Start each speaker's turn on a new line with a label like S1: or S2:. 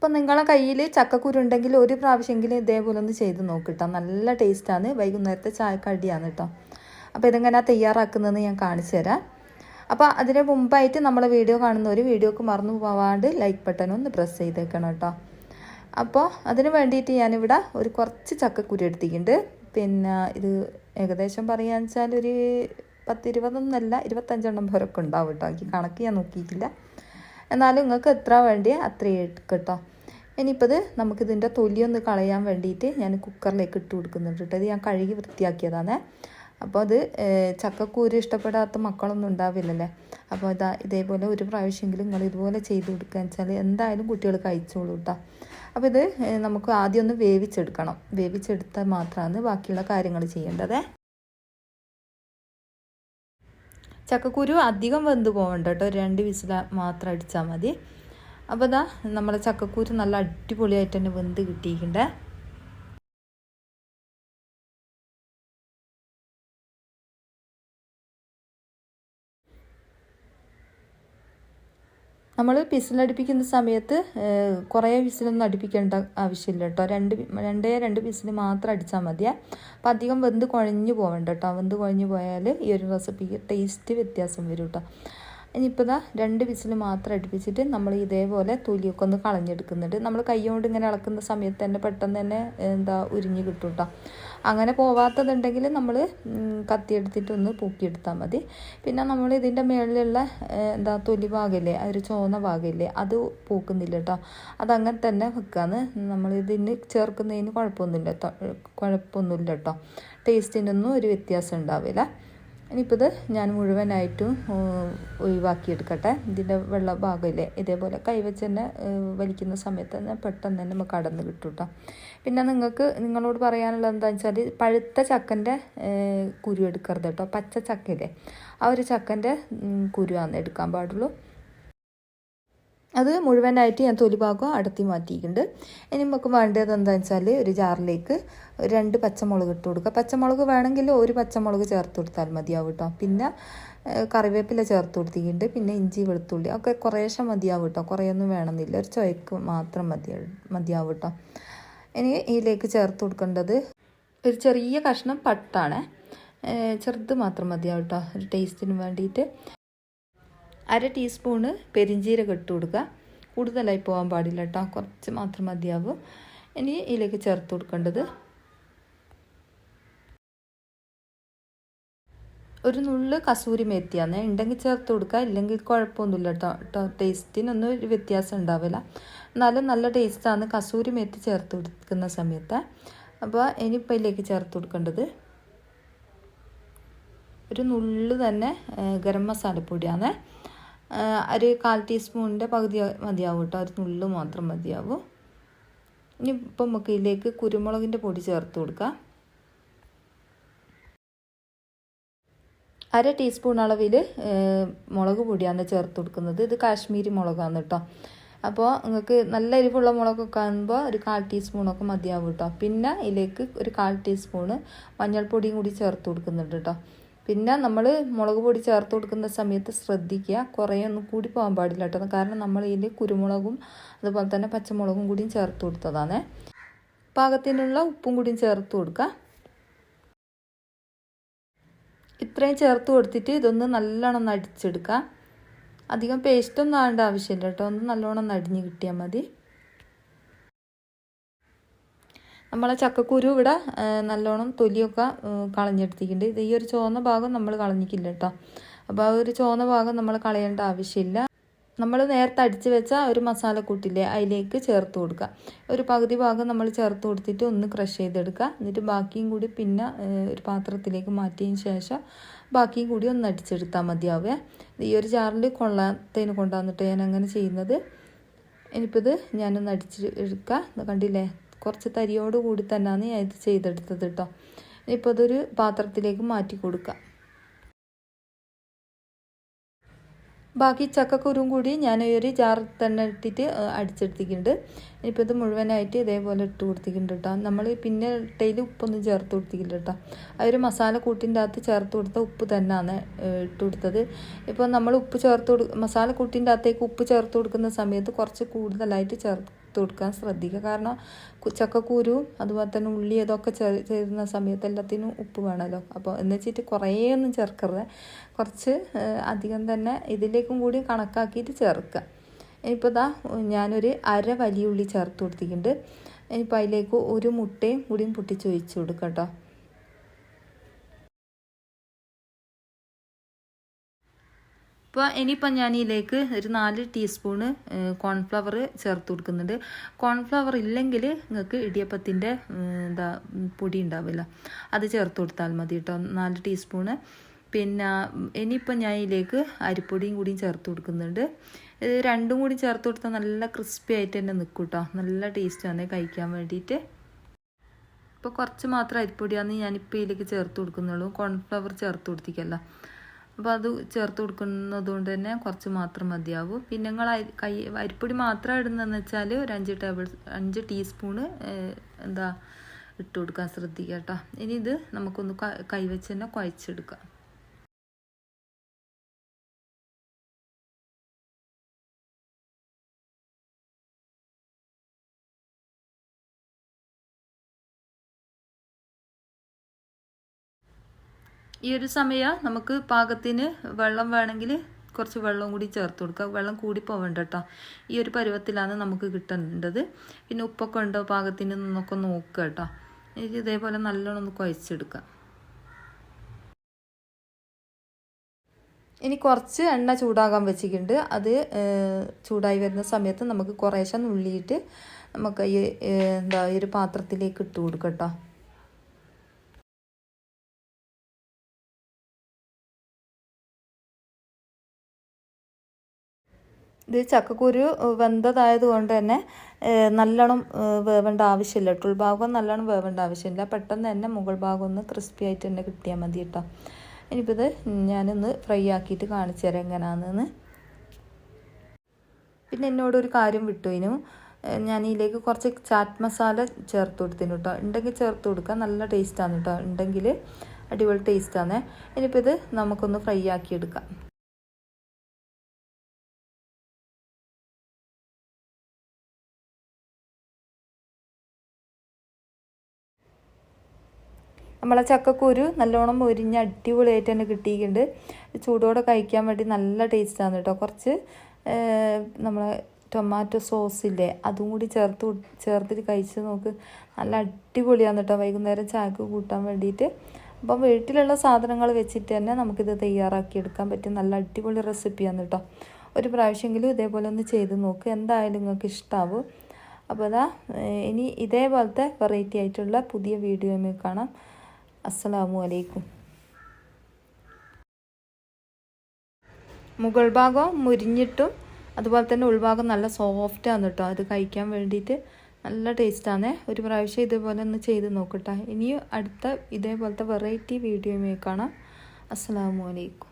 S1: അപ്പം നിങ്ങളെ കയ്യിൽ ചക്കക്കുരു ഉണ്ടെങ്കിൽ ഒരു പ്രാവശ്യമെങ്കിലും ഇതേപോലെ ഒന്ന് ചെയ്ത് നോക്കിട്ടോ. നല്ല ടേസ്റ്റാണ്. വൈകുന്നേരത്തെ ചായക്കടിയാണ് കേട്ടോ അപ്പോൾ ഇതെങ്ങനെ തയ്യാറാക്കുന്നതെന്ന് ഞാൻ കാണിച്ചു തരാം. അപ്പോൾ അതിന് മുമ്പായിട്ട് നമ്മളെ വീഡിയോ കാണുന്നവർ വീഡിയോക്ക് മറന്നു പോവാണ്ട് ലൈക്ക് ബട്ടൺ ഒന്ന് പ്രസ് ചെയ്തേക്കണം കേട്ടോ അപ്പോൾ അതിന് വേണ്ടിയിട്ട് ഞാനിവിടെ ഒരു കുറച്ച് ചക്കക്കുരു എടുത്തിട്ടുണ്ട്. പിന്നെ ഇത് ഏകദേശം പറയുകയെന്ന് വെച്ചാൽ ഒരു പത്തിരുപതൊന്നല്ല ഇരുപത്തഞ്ചെണ്ണം പേരൊക്കെ ഉണ്ടാവും കേട്ടോ എനിക്ക് കണക്ക് ഞാൻ നോക്കിയിട്ടില്ല. എന്നാലും നിങ്ങൾക്ക് എത്ര വേണ്ടി അത്രയും എടുക്കട്ടോ. ഇനിയിപ്പോൾ ഇത് നമുക്കിതിന്റെ തൊലിയൊന്ന് കളയാൻ വേണ്ടിയിട്ട് ഞാൻ കുക്കറിലേക്ക് ഇട്ട് കൊടുക്കുന്നുണ്ട് കേട്ടോ. ഇത് ഞാൻ കഴുകി വൃത്തിയാക്കിയതാണ്. അപ്പോൾ അത് ചക്കക്കൂര് ഇഷ്ടപ്പെടാത്ത മക്കളൊന്നും ഉണ്ടാവില്ലല്ലേ? അപ്പോൾ ഇതാ ഇതേപോലെ ഒരു പ്രാവശ്യമെങ്കിലും നിങ്ങൾ ഇതുപോലെ ചെയ്ത് കൊടുക്കുക വെച്ചാൽ എന്തായാലും കുട്ടികൾ കഴിച്ചോളൂ കേട്ടോ. അപ്പോൾ ഇത് നമുക്ക് ആദ്യം ഒന്ന് വേവിച്ചെടുക്കണം. വേവിച്ചെടുത്താൽ മാത്രമാണ് ബാക്കിയുള്ള കാര്യങ്ങൾ ചെയ്യേണ്ടത്. ചക്കക്കുരു അധികം വെന്ത് പോകണ്ട കേട്ടോ. രണ്ട് വിസിൽ മാത്രം അടിച്ചാൽ മതി. അപ്പോൾ ഇതാ നമ്മുടെ ചക്കക്കുരു നല്ല അടിപൊളിയായിട്ട് തന്നെ വെന്ത് കിട്ടിയിട്ടുണ്ട്. നമ്മൾ പിസിലടിപ്പിക്കുന്ന സമയത്ത് കുറേ വിസിലൊന്നും അടിപ്പിക്കേണ്ട ആവശ്യമില്ല കേട്ടോ. രണ്ട് രണ്ടേ രണ്ട് പിസിൽ മാത്രം അടിച്ചാൽ മതിയാ അപ്പം അധികം വെന്ത് കുഴഞ്ഞു പോകണ്ട കേട്ടോ. വെന്ത് കുഴഞ്ഞു പോയാൽ ഈ ഒരു റെസിപ്പിക്ക് ടേസ്റ്റ് വ്യത്യാസം വരും കേട്ടോ. ഇനിയിപ്പോൾ ഇതാ രണ്ട് വിസിൽ മാത്രം അടുപ്പിച്ചിട്ട് നമ്മൾ ഇതേപോലെ തൊലിയൊക്കെ ഒന്ന് കളഞ്ഞെടുക്കുന്നുണ്ട്. നമ്മൾ കൈ കൊണ്ട് ഇങ്ങനെ ഇളക്കുന്ന സമയത്ത് തന്നെ പെട്ടെന്ന് തന്നെ എന്താ ഉരിഞ്ഞ് കിട്ടും കേട്ടോ അങ്ങനെ പോവാത്തതുണ്ടെങ്കിൽ നമ്മൾ കത്തിയെടുത്തിട്ട് ഒന്ന് പൂക്കിയെടുത്താൽ മതി. പിന്നെ നമ്മൾ ഇതിന്റെ മേളിലുള്ള എന്താ തൊലി ഭാഗമില്ലേ ആ ഒരു ചോന്ന ഭാഗമില്ലേ അത് പൂക്കുന്നില്ല കേട്ടോ അതങ്ങനെ തന്നെ വെക്കാന്ന് നമ്മൾ ഇതിന് ചേർക്കുന്നതിന് കുഴപ്പമൊന്നുമില്ല കുഴപ്പമൊന്നുമില്ല കേട്ടോ ടേസ്റ്റിനൊന്നും ഒരു വ്യത്യാസം ഉണ്ടാവില്ല. ഇനിയിപ്പോൾ ഇത് ഞാൻ മുഴുവനായിട്ടും ഒഴിവാക്കിയെടുക്കട്ടെ. ഇതിന്റെ വെള്ള ഭാഗമില്ലേ? ഇതേപോലെ കൈവച്ച് തന്നെ വലിക്കുന്ന സമയത്ത് തന്നെ പെട്ടെന്ന് തന്നെ നമുക്ക് അടന്ന് കിട്ടും പിന്നെ നിങ്ങൾക്ക് നിങ്ങളോട് പറയാനുള്ളത് എന്താണെന്ന് വെച്ചാൽ പഴുത്ത ചക്കന്റെ കുരു എടുക്കരുത് കേട്ടോ. പച്ച ചക്കയില്ലേ? ആ ഒരു ചക്കന്റെ കുരുവാണ് എടുക്കാൻ പാടുള്ളൂ. അത് മുഴുവനായിട്ട് ഞാൻ തൊലി ഭാഗം അടത്തി മാറ്റിയിട്ടുണ്ട്. ഇനി നമുക്ക് വേണ്ടത് എന്താണെന്ന് വെച്ചാൽ ഒരു ജാറിലേക്ക് രണ്ട് പച്ചമുളക് ഇട്ട് കൊടുക്കുക. പച്ചമുളക് വേണമെങ്കിൽ ഒരു പച്ചമുളക് ചേർത്ത് കൊടുത്താൽ മതിയാവും കേട്ടോ. പിന്നെ കറിവേപ്പില ചേർത്ത് കൊടുത്തിട്ടുണ്ട്. പിന്നെ ഇഞ്ചി വെളുത്തുള്ളി ഒക്കെ കുറേശ്ശെ മതിയാവും കേട്ടോ. കുറേയൊന്നും വേണമെന്നില്ല. ഒരു ചുവക്ക് മാത്രം മതി മതിയാവും കേട്ടോ. ഇനി ഇതിലേക്ക് ചേർത്ത് കൊടുക്കേണ്ടത് ഒരു ചെറിയ കഷ്ണം പട്ടാണ്. ചെറുത് മാത്രം മതിയാവും കേട്ടോ. ഒരു ടേസ്റ്റിന് വേണ്ടിയിട്ട്. അര ടീസ്പൂണ് പെരിഞ്ചീരകം ഇട്ട് കൊടുക്കുക. കൂടുതലായി പോകാൻ പാടില്ല കേട്ടോ കുറച്ച് മാത്രം മതിയാവും. ഇനി ഇതിലേക്ക് ചേർത്ത് കൊടുക്കേണ്ടത് ഒരു നുള്ള് കസൂരി മേത്തിയാണ്. ഉണ്ടെങ്കിൽ ചേർത്ത് കൊടുക്കുക. ഇല്ലെങ്കിൽ കുഴപ്പമൊന്നുമില്ല കേട്ടോ കേട്ടോ ടേസ്റ്റിനൊന്നും ഒരു വ്യത്യാസം ഉണ്ടാവില്ല. എന്നാലും നല്ല ടേസ്റ്റാണ് കസൂരി മേത്തി ചേർത്ത് കൊടുക്കുന്ന സമയത്ത്. അപ്പോൾ ഇനിയിപ്പോൾ ഇതിലേക്ക് ചേർത്ത് കൊടുക്കേണ്ടത് ഒരു നുള്ള് തന്നെ ഗരം മസാലപ്പൊടിയാണ്. ഒരു കാൽ ടീസ്പൂണിന്റെ പകുതി മതിയാവും കേട്ടോ. ഒരു നുള്ളു മാത്രം മതിയാവും. ഇനി ഇപ്പം നമുക്ക് ഇതിലേക്ക് കുരുമുളകിന്റെ പൊടി ചേർത്ത് കൊടുക്കാം. അര ടീസ്പൂൺ അളവിൽ മുളക് പൊടിയാണ് ചേർത്ത് കൊടുക്കുന്നത്. ഇത് കാശ്മീരി മുളകാണ് കേട്ടോ. അപ്പോൾ നിങ്ങൾക്ക് നല്ല എരിവുള്ള മുളകൊക്കെ ആകുമ്പോൾ ഒരു കാൽ ടീസ്പൂണൊക്കെ മതിയാവും കേട്ടോ. പിന്നെ ഇതിലേക്ക് ഒരു കാൽ ടീസ്പൂണ് മഞ്ഞൾപ്പൊടിയും കൂടി ചേർത്ത് കൊടുക്കുന്നുണ്ട് കേട്ടോ. പിന്നെ നമ്മൾ മുളക് പൊടി ചേർത്ത് കൊടുക്കുന്ന സമയത്ത് ശ്രദ്ധിക്കുക. കുറേ ഒന്നും കൂടി പോകാൻ പാടില്ല കേട്ടോ. കാരണം നമ്മൾ ഇതിൽ കുരുമുളകും അതുപോലെ തന്നെ പച്ചമുളകും കൂടിയും ചേർത്ത് കൊടുത്തതാണ്. പാകത്തിനുള്ള ഉപ്പും കൂടിയും ചേർത്ത് കൊടുക്കുക. ഇത്രയും ചേർത്ത് കൊടുത്തിട്ട് ഇതൊന്ന് നല്ലോണം അടിച്ചെടുക്കുക അധികം പേസ്റ്റൊന്നും ആവേണ്ട ആവശ്യമില്ല കേട്ടോ. ഒന്ന് നല്ലോണം നടിഞ്ഞ് കിട്ടിയാൽ മതി. നമ്മളെ ചക്കക്കുരു ഇവിടെ നല്ലോണം തൊലിയൊക്കെ കളഞ്ഞെടുത്തിട്ടുണ്ട്. ഇത് ഈ ഒരു ചുവന്ന ഭാഗം നമ്മൾ കളഞ്ഞിക്കില്ല കേട്ടോ. അപ്പോൾ ആ ഒരു ചുവന്ന ഭാഗം നമ്മൾ കളയേണ്ട ആവശ്യമില്ല. നമ്മൾ നേരത്തെ അടിച്ച് വെച്ച ഒരു മസാലക്കൂട്ടില്ലേ അതിലേക്ക് ചേർത്ത് കൊടുക്കുക. ഒരു പകുതി ഭാഗം നമ്മൾ ചേർത്ത് കൊടുത്തിട്ട് ഒന്ന് ക്രഷ് ചെയ്തെടുക്കുക. എന്നിട്ട് ബാക്കിയും കൂടി പിന്നെ ഒരു പാത്രത്തിലേക്ക് മാറ്റിയതിന് ശേഷം ബാക്കിയും കൂടി ഒന്ന് അടിച്ചെടുത്താൽ മതിയാവേ. ഈ ഒരു ജാറിൽ കൊള്ളാത്തതിന് കൊണ്ടുവന്നിട്ട് ഞാൻ അങ്ങനെ ചെയ്യുന്നത്. ഇനിയിപ്പോൾ ഇത് ഞാനൊന്ന് അടിച്ച് എടുക്കുക. കണ്ടില്ലേ? കുറച്ച് തരിയോട് കൂടി തന്നെയാണ് ഞാൻ ഇത് ചെയ്തെടുത്തത് കേട്ടോ ഇപ്പോൾ അതൊരു പാത്രത്തിലേക്ക് മാറ്റി കൊടുക്കുക ബാക്കി ചക്കക്കുരും കൂടി ഞാൻ ഈ ഒരു ജാറിൽ തന്നെ ഇട്ടിട്ട് അടിച്ചെടുത്തിട്ടുണ്ട്. ഇനിയിപ്പോൾ ഇത് മുഴുവനായിട്ട് ഇതേപോലെ ഇട്ട് കൊടുത്തിട്ടുണ്ട് കേട്ടോ നമ്മൾ പിന്നെ ഇട്ടയിൽ ഉപ്പൊന്നും ചേർത്ത് കൊടുത്തിട്ടില്ല കേട്ടോ ആ ഒരു മസാല കൂട്ടിന്റെ അകത്ത് ചേർത്ത് കൊടുത്ത ഉപ്പ് തന്നെയാണ് ഇട്ട് കൊടുത്തത്. ഇപ്പോൾ നമ്മൾ ഉപ്പ് ചേർത്ത് കൊടു മസാല കൂട്ടിന്റെ അകത്തേക്ക് ഉപ്പ് ചേർത്ത് കൊടുക്കുന്ന സമയത്ത് കുറച്ച് കൂടുതലായിട്ട് ചേർ ചേർത്ത് കൊടുക്കാൻ ശ്രദ്ധിക്കുക. കാരണം ചക്കക്കൂരും അതുപോലെ തന്നെ ഉള്ളി അതൊക്കെ ചേരുന്ന സമയത്ത് എല്ലാത്തിനും ഉപ്പ് വേണമല്ലോ. അപ്പോൾ എന്ന് വെച്ചിട്ട് കുറേ ഒന്നും ചേർക്കരുത്. കുറച്ച് അധികം തന്നെ ഇതിലേക്കും കൂടി കണക്കാക്കിയിട്ട് ചേർക്കുക. ഇനിയിപ്പോൾ ഇതാ ഞാനൊരു അര വലിയ ഉള്ളി ചേർത്ത് കൊടുത്തിട്ടുണ്ട്. ഇനിയിപ്പോൾ അതിലേക്ക് ഒരു മുട്ടയും കൂടിയും പൊട്ടിച്ച് ഒഴിച്ച് കൊടുക്കാം കേട്ടോ. ഇപ്പോൾ ഇനിയിപ്പോൾ ഞാൻ ഇതിലേക്ക് ഒരു നാല് ടീസ്പൂണ് കോൺഫ്ലവർ ചേർത്ത് കൊടുക്കുന്നുണ്ട്. കോൺഫ്ലവർ ഇല്ലെങ്കിൽ നിങ്ങൾക്ക് ഇടിയപ്പത്തിന്റെ എന്താ പൊടി ഉണ്ടാവില്ല. അത് ചേർത്ത് കൊടുത്താൽ മതി കേട്ടോ. നാല് ടീസ്പൂണ് പിന്നെ ഇനിയിപ്പം ഞാൻ ഇതിലേക്ക് അരിപ്പൊടിയും കൂടിയും ചേർത്ത് കൊടുക്കുന്നുണ്ട്. ഇത് രണ്ടും കൂടി ചേർത്ത് കൊടുത്താൽ നല്ല ക്രിസ്പി ആയിട്ട് തന്നെ നിൽക്കും കേട്ടോ. നല്ല ടേസ്റ്റ് ടേസ്റ്റാണ് കഴിക്കാൻ വേണ്ടിയിട്ട്. ഇപ്പോൾ കുറച്ച് മാത്രം അരിപ്പൊടിയാണ് ഞാനിപ്പോൾ ഇതിലേക്ക് ചേർത്ത് കൊടുക്കുന്നുള്ളൂ. കോൺഫ്ലവർ ചേർത്ത് കൊടുത്തിക്കല്ല അപ്പോൾ അത് ചേർത്ത് കൊടുക്കുന്നത് കൊണ്ട് തന്നെ കുറച്ച് മാത്രം മതിയാവും. പിന്നെ നിങ്ങൾ കൈ അരിപ്പൊടി മാത്രം ഇടുന്നതെന്ന് വെച്ചാൽ ഒരു അഞ്ച് ടേബിൾ അഞ്ച് ടീസ്പൂണ് എന്താ ഇട്ട് കൊടുക്കാൻ ശ്രദ്ധിക്കുക കേട്ടോ. ഇനി ഇത് നമുക്കൊന്ന് കൈ കൈവച്ച് തന്നെ കുഴച്ചെടുക്കാം. ഈ ഒരു സമയം നമുക്ക് പാകത്തിന് വെള്ളം വേണമെങ്കിൽ കുറച്ച് വെള്ളം കൂടി ചേർത്ത് കൊടുക്കുക. വെള്ളം കൂടി പോവേണ്ട കേട്ടോ ഈ ഒരു പരുവത്തിലാണ് നമുക്ക് കിട്ടേണ്ടത്. പിന്നെ ഉപ്പൊക്കെ ഉണ്ടോ പാകത്തിന് നിന്നൊക്കെ നോക്കുക കേട്ടോ ഇത് ഇതേപോലെ നല്ലോണം ഒന്ന് കുഴച്ചെടുക്കുക ഇനി കുറച്ച് എണ്ണ ചൂടാകാൻ വെച്ചിട്ടുണ്ട്. അത് ചൂടായി വരുന്ന സമയത്ത് നമുക്ക് കുറേശ്ശെ നുള്ളിയിട്ട് നമുക്ക് ഈ എന്താ ഈ ഒരു പാത്രത്തിലേക്ക് ഇട്ട് കൊടുക്കാം കേട്ടോ ഇത് ചക്കക്കുരു വെന്തതായത് കൊണ്ട് തന്നെ നല്ലോണം വേവേണ്ട ആവശ്യമില്ല. ഉൾഭാഗം നല്ലോണം വേവേണ്ട ആവശ്യമില്ല. പെട്ടെന്ന് തന്നെ മുകൾ ഭാഗം ഒന്ന് ക്രിസ്പി ആയിട്ട് തന്നെ കിട്ടിയാൽ മതി കേട്ടോ. ഇനിയിപ്പോൾ ഇത് ഞാനൊന്ന് ഫ്രൈ ആക്കിയിട്ട് കാണിച്ചു തരാം എങ്ങനെയാണെന്ന് പിന്നെ എന്നോട് ഒരു കാര്യം വിട്ടുവിനു ഞാൻ ഇതിലേക്ക് കുറച്ച് ചാറ്റ് മസാല ചേർത്ത് കൊടുത്തിന് കേട്ടോ. ഉണ്ടെങ്കിൽ ചേർത്ത് കൊടുക്കുക നല്ല ടേസ്റ്റാണ് കേട്ടോ. ഉണ്ടെങ്കിൽ അടിപൊളി ടേസ്റ്റാണ് ഇനിയിപ്പോൾ ഇത് നമുക്കൊന്ന് ഫ്രൈ ആക്കി എടുക്കാം നമ്മളെ ചക്കക്കുരു നല്ലോണം മൊരിഞ്ഞ് അടിപൊളിയായിട്ട് തന്നെ കിട്ടിയിട്ടുണ്ട്. ചൂടോടെ കഴിക്കാൻ വേണ്ടി നല്ല ടേസ്റ്റാണ് കേട്ടോ കുറച്ച് നമ്മളെ ടൊമാറ്റോ സോസില്ലേ അതും കൂടി ചേർത്ത് ചേർത്തിട്ട് കഴിച്ച് നോക്ക്. നല്ല അടിപൊളിയാണ് കേട്ടോ വൈകുന്നേരം ചായക്ക് കൂട്ടാൻ വേണ്ടിയിട്ട്. അപ്പം വീട്ടിലുള്ള സാധനങ്ങൾ വെച്ചിട്ട് തന്നെ നമുക്കിത് തയ്യാറാക്കി എടുക്കാൻ പറ്റും നല്ല അടിപൊളി റെസിപ്പിയാണ് കേട്ടോ ഒരു പ്രാവശ്യമെങ്കിലും ഇതേപോലെ ഒന്ന് ചെയ്ത് നോക്ക്. എന്തായാലും നിങ്ങൾക്ക് ഇഷ്ടാവും. അപ്പോൾ അതാ ഇനി ഇതേപോലത്തെ വെറൈറ്റി ആയിട്ടുള്ള പുതിയ വീഡിയോയിൽ കാണാം. അസ്സലാമു അലൈക്കും. മുകൾ ഭാഗം മുരിഞ്ഞിട്ടും അതുപോലെ തന്നെ ഉൾഭാഗം നല്ല സോഫ്റ്റാണ് കേട്ടോ അത് കഴിക്കാൻ വേണ്ടിയിട്ട് നല്ല ടേസ്റ്റാണ് ഒരു പ്രാവശ്യം ഇതുപോലെ ഒന്ന് ചെയ്ത് നോക്കട്ടെ ഇനിയും അടുത്ത ഇതേപോലത്തെ വെറൈറ്റി വീഡിയോയുമായി കാണാം. അസ്സലാമു അലൈക്കും.